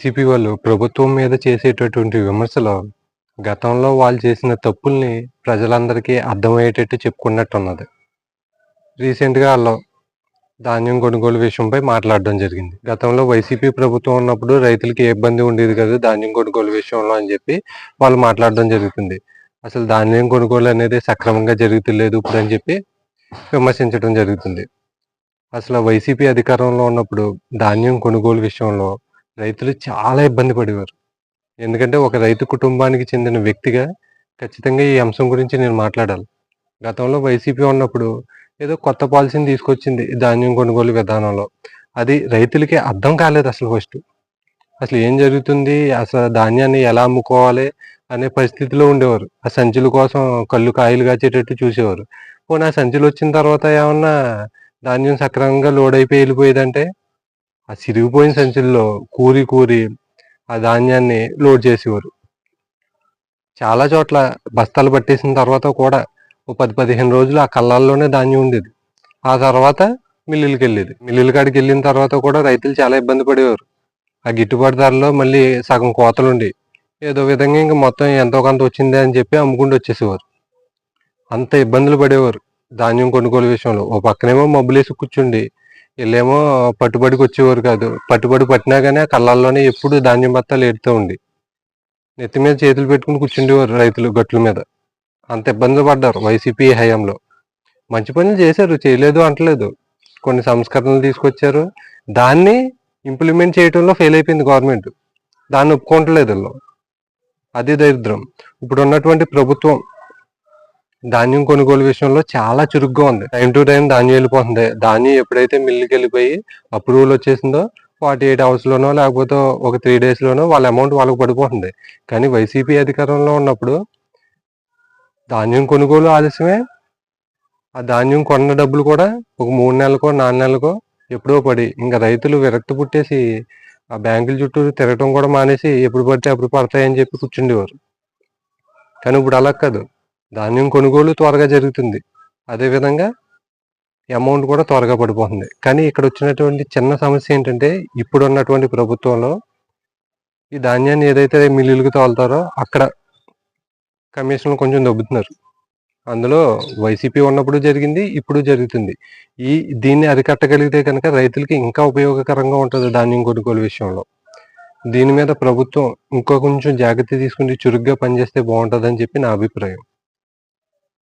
YCP వాళ్ళు ప్రభుత్వం మీద చేసేటటువంటి విమర్శలు గతంలో వాళ్ళు చేసిన తప్పుల్ని ప్రజలందరికీ అర్థమయ్యేటట్టు చెప్పుకున్నట్టున్నది. రీసెంట్గా వాళ్ళు ధాన్యం కొనుగోలు విషయంపై మాట్లాడడం జరిగింది. గతంలో వైసీపీ ప్రభుత్వం ఉన్నప్పుడు రైతులకి ఏ ఇబ్బంది ఉండేది కదా ధాన్యం కొనుగోలు విషయంలో అని చెప్పి వాళ్ళు మాట్లాడడం జరుగుతుంది. అసలు ధాన్యం కొనుగోలు అనేది సక్రమంగా జరుగుతులేదు ఇప్పుడు అని చెప్పి విమర్శించడం జరుగుతుంది. అసలు వైసీపీ అధికారంలో ఉన్నప్పుడు ధాన్యం కొనుగోలు విషయంలో రైతులు చాలా ఇబ్బంది పడేవారు. ఎందుకంటే ఒక రైతు కుటుంబానికి చెందిన వ్యక్తిగా ఖచ్చితంగా ఈ అంశం గురించి నేను మాట్లాడాలి. గతంలో వైసీపీ ఉన్నప్పుడు ఏదో కొత్త పాలసీని తీసుకొచ్చింది ఈ ధాన్యం కొనుగోలు విధానంలో. అది రైతులకి అర్థం కాలేదు అసలు ఫస్ట్ అసలు ఏం జరుగుతుంది? అసలు ధాన్యాన్ని ఎలా అమ్ముకోవాలి? అనే పరిస్థితిలో ఉండేవారు. ఆ సంచుల కోసం కళ్ళు కాయలు కాచేటట్టు చూసేవారు. పోనీ ఆ సంచులు వచ్చిన తర్వాత ఏమన్నా ధాన్యం సక్రమంగా లోడ్ అయిపోయి వెళ్ళిపోయేదంటే? ఆ సిరిగిపోయిన సంచుల్లో కూరి కూరి ఆ ధాన్యాన్ని లోడ్ చేసేవారు. చాలా చోట్ల బస్తాలు పట్టేసిన తర్వాత కూడా ఓ పది పదిహేను రోజులు ఆ కళ్ళాల్లోనే ధాన్యం ఉండేది. ఆ తర్వాత మిల్లులకి వెళ్ళేది. మిల్లుల కాడికి వెళ్ళిన తర్వాత కూడా రైతులు చాలా ఇబ్బంది పడేవారు. ఆ గిట్టుబాటు ధరలో మళ్ళీ సగం కోతలు ఉండి ఏదో విధంగా ఇంకా మొత్తం ఎంతో కొంత వచ్చిందే అని చెప్పి అమ్ముకుంటూ వచ్చేసేవారు. అంత ఇబ్బందులు పడేవారు ధాన్యం కొనుగోలు విషయంలో. ఓ పక్కనేమో మబ్బులేసి కూర్చుండి వీళ్ళేమో పట్టుబడికి వచ్చేవారు కాదు. పట్టుబడి పట్టినా కానీ ఆ కళ్ళల్లోనే ఎప్పుడు ధాన్యం బత్తాలు ఏడుతూ ఉండి. నెత్తి మీద చేతులు పెట్టుకుని కూర్చుండేవారు రైతులు గట్ల మీద. అంత ఇబ్బంది పడ్డారు వైసీపీ హయాంలో. మంచి పనులు చేశారు చేయలేదు అంటలేదు. కొన్ని సంస్కరణలు తీసుకొచ్చారు. దాన్ని ఇంప్లిమెంట్ చేయడంలో ఫెయిల్ అయిపోయింది గవర్నమెంట్. దాన్ని ఒప్పుకోవట్లేదు వీళ్ళు. అది దరిద్రం. ఇప్పుడు ఉన్నటువంటి ప్రభుత్వం ధాన్యం కొనుగోలు విషయంలో చాలా చురుగ్గా ఉంది. టైం టు టైం ధాన్యం వెళ్ళిపోతుంది. ధాన్యం ఎప్పుడైతే మిల్లుకి వెళ్ళిపోయి అప్రూవల్ వచ్చేసిందో ఫార్టీ ఎయిట్ అవర్స్లోనో లేకపోతే ఒక త్రీ డేస్లోనో వాళ్ళ అమౌంట్ వాళ్ళకి పడిపోతుంది. కానీ వైసీపీ అధికారంలో ఉన్నప్పుడు ధాన్యం కొనుగోలు ఆలస్యమే. ఆ ధాన్యం కొన్న డబ్బులు కూడా ఒక మూడు నెలలకో నాలుగు నెలలకో ఎప్పుడో పడి ఇంకా రైతులు విరక్తి పుట్టేసి ఆ బ్యాంకుల చుట్టూ తిరగటం కూడా మానేసి ఎప్పుడు పడితే అప్పుడు పడతాయని చెప్పి కూర్చుండేవారు. కానీ ఇప్పుడు అలా కాదు. ధాన్యం కొనుగోలు త్వరగా జరుగుతుంది. అదేవిధంగా అమౌంట్ కూడా త్వరగా పడిపోతుంది. కానీ ఇక్కడ వచ్చినటువంటి చిన్న సమస్య ఏంటంటే ఇప్పుడు ఉన్నటువంటి ప్రభుత్వంలో ఈ ధాన్యాన్ని ఏదైతే మిల్లులకు తోలుతారో అక్కడ కమిషన్లు కొంచెం దొబ్బుతున్నారు. అందులో వైసీపీ ఉన్నప్పుడు జరిగింది ఇప్పుడు జరుగుతుంది. ఈ దీన్ని అరికట్టగలిగితే కనుక రైతులకి ఇంకా ఉపయోగకరంగా ఉంటుంది ధాన్యం కొనుగోలు విషయంలో. దీని మీద ప్రభుత్వం ఇంకో కొంచెం జాగ్రత్త తీసుకుంటే చురుగ్గా పనిచేస్తే బాగుంటుందని చెప్పి నా అభిప్రాయం.